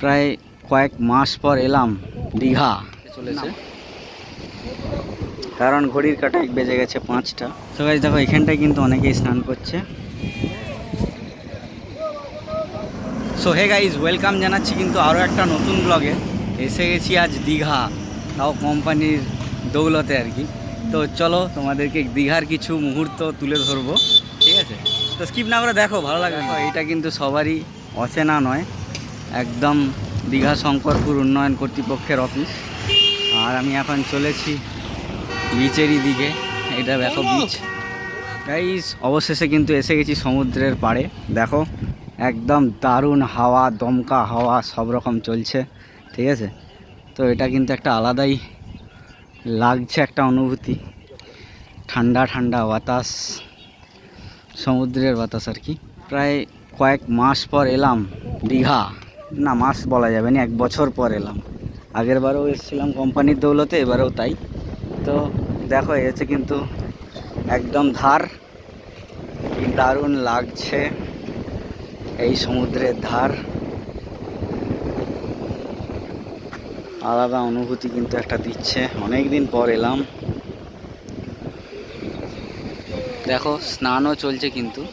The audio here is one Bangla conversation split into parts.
প্রায় কয়েক মাস পর এলাম দীঘা। চলেছে। কারণ ঘড়ির কাটায় বেজে গেছে পাঁচটা। তো গাইজ দেখো এখানটায় কিন্তু অনেকেই স্নান করছে। সো হে গাইজ ওয়েলকাম জানাচ্ছি কিন্তু আরও একটা নতুন ব্লগে এসে গেছি আজ দীঘা তাও কোম্পানির দৌলতে আর কি। তো চলো তোমাদেরকে দীঘার কিছু মুহূর্ত তুলে ধরবো। ঠিক আছে? তো স্কিপ না করে দেখো ভালো লাগবে এটা কিন্তু সবারই অচেনা নয়। একদম দীঘা শঙ্করপুর উন্নয়ন কর্তৃপক্ষের অফিস আর আমি এখন চলেছি বিচেরই দিকে। এটা দেখো বিচ তাই অবশেষে কিন্তু এসে গেছি সমুদ্রের পাড়ে। দেখো একদম দারুণ হাওয়া দমকা হাওয়া সব রকম চলছে। ঠিক আছে? তো এটা কিন্তু একটা আলাদাই লাগছে একটা অনুভূতি। ঠান্ডা ঠান্ডা বাতাস। সমুদ্রের বাতাস আর কি। প্রায় কয়েক মাস পর এলাম দীঘা। না মাস বলা যাবে না, এক বছর পর এলাম। আগের বারও এসেছিলাম কোম্পানির দৌলতে, এবারেও তাই। তো দেখো এসে কিন্তু একদম ধার। দারুণ লাগছে এই সমুদ্রের ধার। আলাদা অনুভূতি কিন্তু একটা দিচ্ছে। অনেক দিন পর এলাম। দেখো, স্নানও চলছে কিন্তু।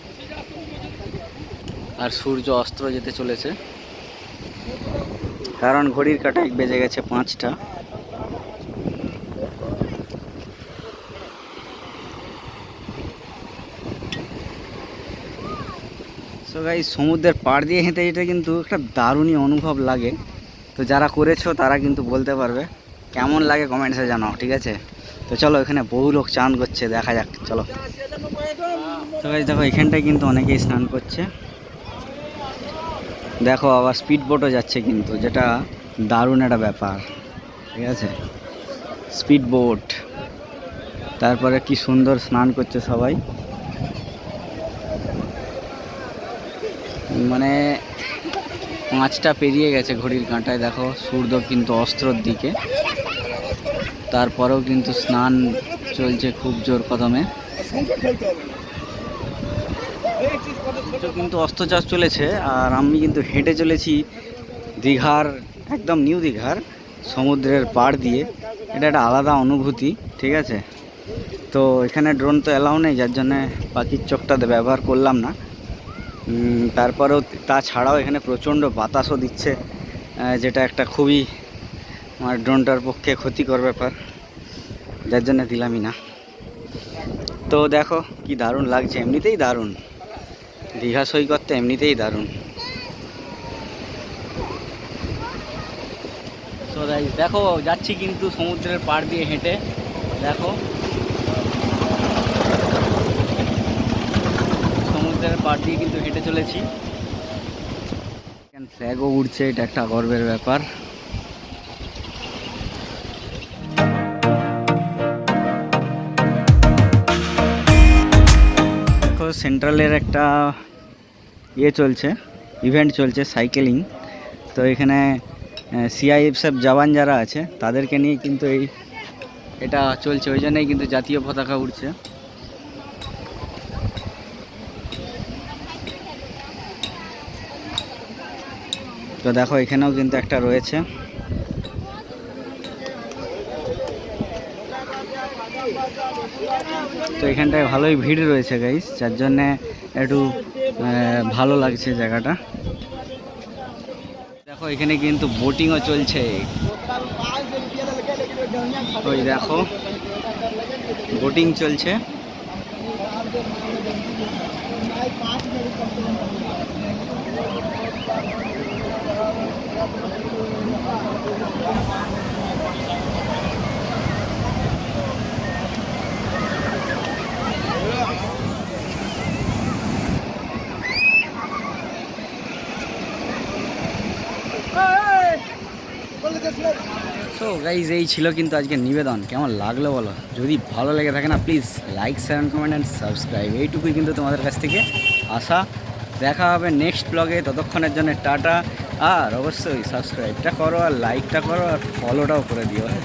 আর সূর্য অস্ত্র যেতে চলেছে। কারণ ঘড়ির কাটায় বেজে গেছে পাঁচটা। গাই সমুদ্রের পাড় দিয়ে হেঁটে এটা কিন্তু একটা দারুণই অনুভব লাগে। তো যারা করেছ, তারা কিন্তু বলতে পারবে। কেমন লাগে কমেন্টসে জানাও, ঠিক আছে? তো চলো, এখানে বহু লোক চান করছে, দেখা যাক, চলো। তো দেখো, এখানটায় কিন্তু অনেকেই স্নান করছে। দেখো, আবার স্পিড বোটও যাচ্ছে কিন্তু, যেটা দারুণ একটা ব্যাপার। ঠিক আছে? স্পিড বোট তারপরে কি সুন্দর স্নান করছে সবাই। মানে পাঁচটা পেরিয়ে গেছে ঘড়ির কাঁটায়, দেখো, সূর্য কিন্তু অস্ত্রর দিকে। তারপরেও কিন্তু স্নান চলছে খুব জোর কদমে। কিন্তু অস্ত্রচাষ চলেছে, আর আমি কিন্তু হেঁটে চলেছি দীঘার, একদম নিউ দীঘার সমুদ্রের পাড় দিয়ে। এটা একটা আলাদা অনুভূতি, ঠিক আছে? তো এখানে ড্রোন তো অ্যালাউ নেই, যার জন্যে পাখির চোখটা ব্যবহার করলাম না। তারপরেও তাছাড়াও এখানে প্রচণ্ড বাতাসও দিচ্ছে যেটা একটা খুবই, আমার ড্রোনটার পক্ষে ক্ষতিকর ব্যাপার, যার জন্য দিলামই না। তো দেখো, কি দারুণ লাগছে, এমনিতেই দারুণ। দীঘা সৈকতটা এমনিতেই দারুণ। Guys, দেখো যাচ্ছি কিন্তু সমুদ্রের পাড় দিয়ে হেঁটে। দেখো। সমুদ্রের পাড় দিয়ে কিন্তু হেঁটে চলেছি। ফ্ল্যাগও উঠছে এটা একটা গর্বের ব্যাপার। সেন্ট্রালের একটা ইয়ে চলছে, ইভেন্ট চলছে, সাইকেলিং। তো এখানে সিআইএফএফ জওয়ান যারা আছে, তাদেরকে নিয়ে কিন্তু এই এটা চলছে। ওই জন্যই কিন্তু জাতীয় পতাকা উঠছে তো দেখো, এখানেও কিন্তু একটা রয়েছে। তো এখানটায় ভালোই ভিড় রয়েছে গাইস যার জন্যে একটু ভালো লাগছে জায়গাটা। দেখো, এখানে কিন্তু বোটিংও চলছে। ওই দেখো বোটিং চলছে। সো গাইজ এই ছিল কিন্তু আজকে নিবেদন। কেমন লাগল বলো? যদি ভালো লেগে থাকে না please like share comment and subscribe এইটুকুই কিন্তু তোমাদের কাছ থেকে আশা। দেখা হবে নেক্সট ব্লগে ততক্ষণের জন্য টাটা। আর অবশ্যই সাবস্ক্রাইবটা করো আর লাইকটা করো আর ফলোটাও করে দিও। হ্যাঁ